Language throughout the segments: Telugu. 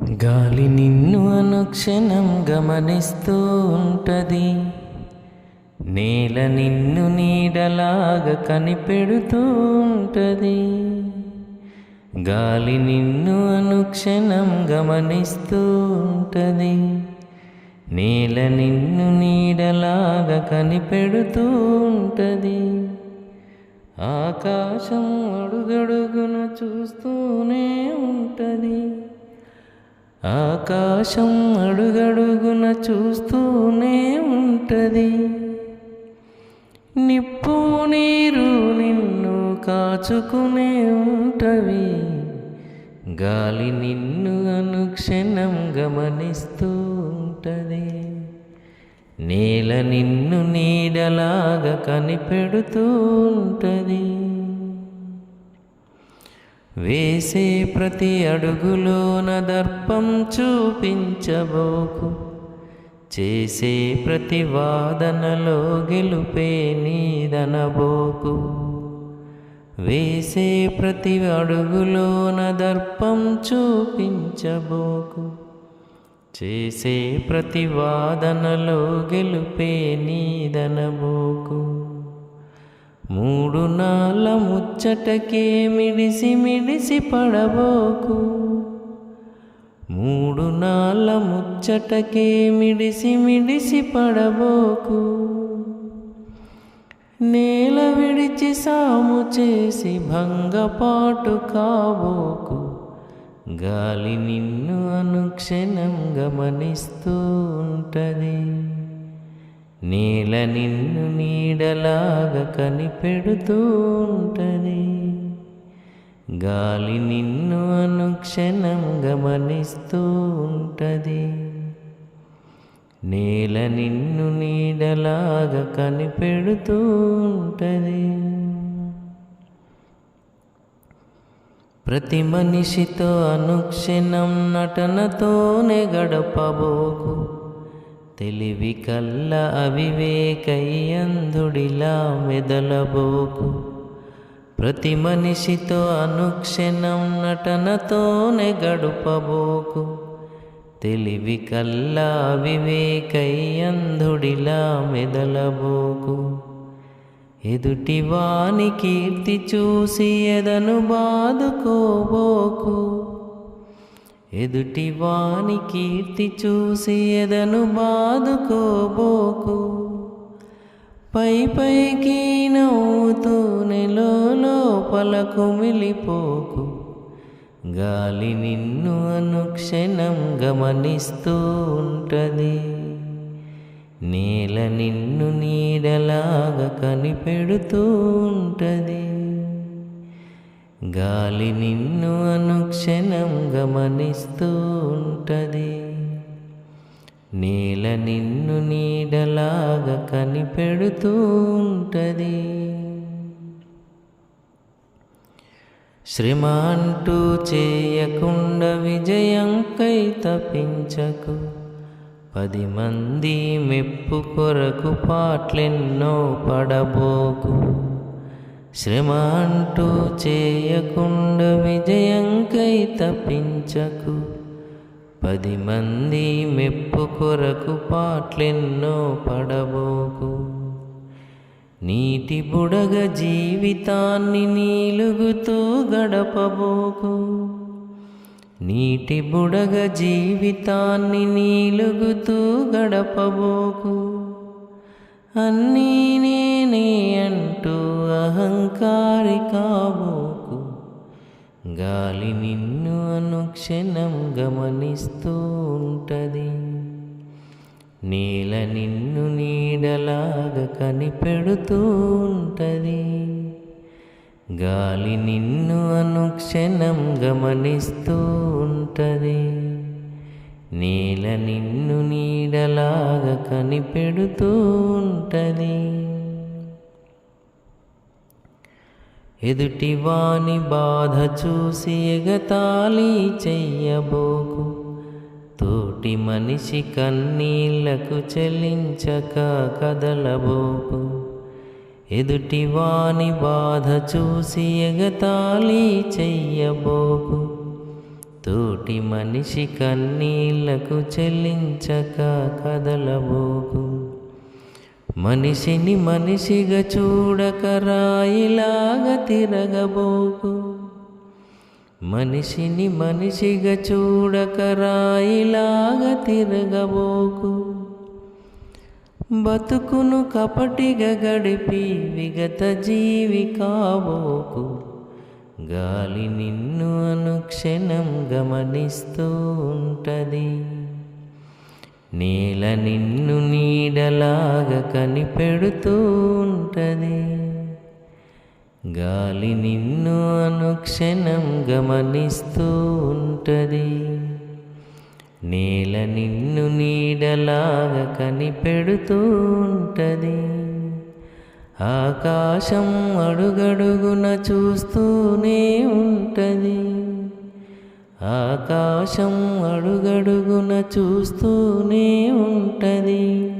గాలి నిన్ను అనుక్షణం గమనిస్తూ ఉంటది నేల నిన్ను నీడలాగా కనిపెడుతూ ఉంటది గాలి నిన్ను అనుక్షణం గమనిస్తూ ఉంటది నేల నిన్ను నీడలాగా కనిపెడుతూ ఉంటది ఆకాశం అడుగడుగున చూస్తూనే ఉంటది. ఆకాశం అడుగడుగున చూస్తూనే ఉంటది. నిప్పు నీరు నిన్ను కాచుకునే ఉంటవి గాలి నిన్ను అనుక్షణం గమనిస్తూ ఉంటది. నేల నిన్ను నీడలాగా కనిపెడుతూ ఉంటది. వేసే ప్రతి అడుగులోన దర్పం చూపించబోకు. చేసే ప్రతి వాదనలో గెలుపే నీదనబోకు వేసే ప్రతి అడుగులోన దర్పం చూపించబోకు. చేసే ప్రతి వాదనలో గెలుపే నీదనబోకు మూడు నాళ్ళ ముచ్చటకే మిడిసి మిడిసి పడబోకు. మూడు నాళ్ళ ముచ్చటకే మిడిసి మిడిసి పడబోకు. నేల విడిచి సాము చేసి భంగపాటు కాబోకు. గాలి నిన్ను అనుక్షణం గమనిస్తూ ఉంటది నేల నిన్ను నీడలాగా కనిపెడుతుంటది గాలి నిన్ను అనుక్షణం గమనిస్తూ ఉంటది. నేల నిన్ను నీడలాగా కనిపెడుతూ ఉంటది. ప్రతి మనిషితో అనుక్షణం నటనతోనే గడపబోకు. తెలివి కల్ల అవివేకయ్యందుడిలా మెదలబోకు. ప్రతి మనిషితో అనుక్షణం నటనతోనే గడుపబోకు. తెలివి కల్ల అవివేకయ్యందుడిలా మెదలబోకు. ఎదుటి వాని కీర్తి చూసి ఎదను బాదుకోబోకు. ఎదుటి వాని కీర్తి చూసి ఎదను బాదుకోబోకు. పై పైకి నవ్వుతూనే లోపల కుమిలిపోకు గాలి నిన్ను అనుక్షణం గమనిస్తూ ఉంటది. నేల నిన్ను నీడలాగా కనిపెడుతూ ఉంటది. గాలి నిన్ను అనుక్షణం గమనిస్తూ ఉంటది నేల నిన్ను నీడలాగా కనిపెడుతూ ఉంటది శ్రమ అంటూ చేయకుండా విజయంకై తప్పించకు పది మంది మెప్పు కొరకు పాటలెన్నో పడబోకు. శ్రమ అంటూ చేయకుండా విజయంకై తప్పించకు. పది మంది మెప్పు కొరకు పాటలెన్నో పడబోకు. నీటి బుడగ జీవితాన్ని నీలుగుతూ గడపబోకు. నీటి బుడగ జీవితాన్ని నీలుగుతూ గడపబోకు. అన్నీ నేనే అంటూ అహంకారి కాబోకు. గాలి నిన్ను అనుక్షణం గమనిస్తూ ఉంటది. నీల నిన్ను నీడలాగా కనిపెడుతూ ఉంటది. గాలి నిన్ను అనుక్షణం గమనిస్తూ ఉంటది. నీల నిన్ను నీడలాగా కనిపెడుతూ ఉంటది. ఎదుటివాని బాధ చూసి ఎగతాళి చెయ్యబోకు. తోటి మనిషి కన్నీళ్ళకు చెల్లించక కదలబోకు. ఎదుటివాని బాధ చూసి ఎగతాళి చెయ్యబోకు. తోటి మనిషి కన్నీళ్ళకు చెల్లించక కదలబోకు. మనిషిని మనిషిగా చూడక రాయిలాగా తిరగబోకు. మనిషిని మనిషిగా చూడక రాయిలాగా తిరగబోకు. బతుకును కపటిగా గడిపి విగత జీవి కాబోకు. గాలి నిన్ను అనుక్షణం గమనిస్తూ ఉంటది. నేల నిన్ను నీడలాగా కనిపెడుతూ ఉంటది గాలి నిన్ను అనుక్షణం గమనిస్తూ ఉంటది నేల నిన్ను నీడలాగా కనిపెడుతూ ఉంటది ఆకాశం అడుగడుగున చూస్తూనే ఉంటది. ఆకాశం అడుగడుగున చూస్తూనే ఉంటది.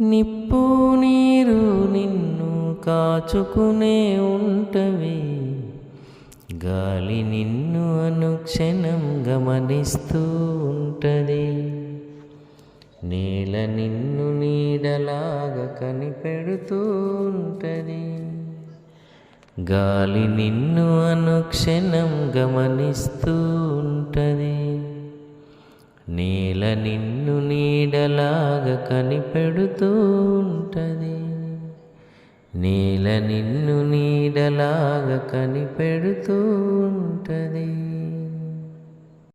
నిప్పు నీరు నిన్ను కాచుకునే ఉంటవి గాలి నిన్ను అనుక్షణం గమనిస్తూ ఉంటది. నేల నిన్ను నీడలాగా కనిపెడుతూ ఉంటది. గాలి నిన్ను అనుక్షణం గమనిస్తూ ఉంటది నేల నిన్ను నీడలాగా కనిపెడుతూ ఉంటది నేల నిన్ను నీడలాగా కనిపెడుతూ ఉంటది